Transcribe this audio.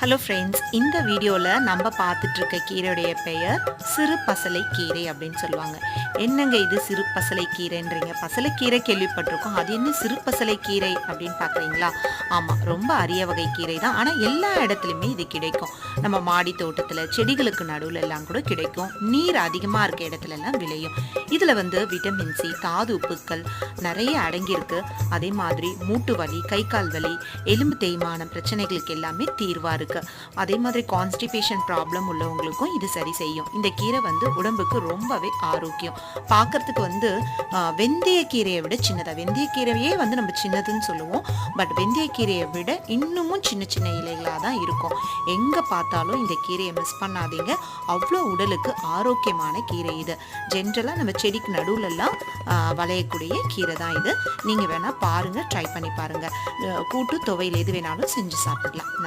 Hello friends இந்த வீடியோவில் நம்ம பார்த்துட்ருக்க கீரையுடைய பெயர் சிறு பசலை கீரை அப்படின்னு சொல்லுவாங்க. என்னங்க இது சிறு பசலை கீரைன்றீங்க பசலைக்கீரை கேள்விப்பட்டிருக்கோம். அது என்ன சிறு பசலை கீரை அப்படின்னு பார்க்குறீங்களா? ஆமாம் ரொம்ப அரிய வகை கீரை தான். ஆனால் எல்லா இடத்துலையுமே இது கிடைக்கும். நம்ம மாடி தோட்டத்தில் செடிகளுக்கு நடுவில் எல்லாம் கூட கிடைக்கும். நீர் அதிகமாக இருக்க இடத்துல எல்லாம் விளையும். இதில் வந்து விட்டமின் சி தாது உப்புக்கள் நிறைய அடங்கியிருக்கு. அதே மாதிரி மூட்டு வலி கை கால் வலி எலும்பு தேய்மானம் பிரச்சனைகளுக்கு எல்லாமே தீர்வாக இருக்குது அதே மாதிரி கான்ஸ்டிபேஷன் ப்ராப்ளம் உள்ளவங்களுக்கும் இது சரி செய்யும். இந்த கீரை வந்து உடம்புக்கு ரொம்பவே ஆரோக்கியம். பார்க்கறதுக்கு வந்து ஆஹ், வெந்தயக்கீரையை விட சின்னதாக வெந்தயக்கீரையே வந்து நம்ம சின்னதுன்னு சொல்லுவோம். பட் வெந்தயக்கீரையை விட இன்னமும் சின்ன சின்ன இலைகளாக தான் இருக்கும். எங்கே பார்த்தாலும் இந்த கீரையை மிஸ் பண்ணாதீங்க. அவ்வளோ உடலுக்கு ஆரோக்கியமான கீரை இது. ஜென்ரலாக நம்ம செடிக்கு நடுவுலலாம் ஆஹ், வளையக்கூடிய கீரை தான் இது. நீங்கள் வேணால் பாருங்கள் ட்ரை பண்ணி பாருங்கள் கூட்டு துவையில் எது வேணாலும் செஞ்சு சாப்பிடலாம். நன்றி.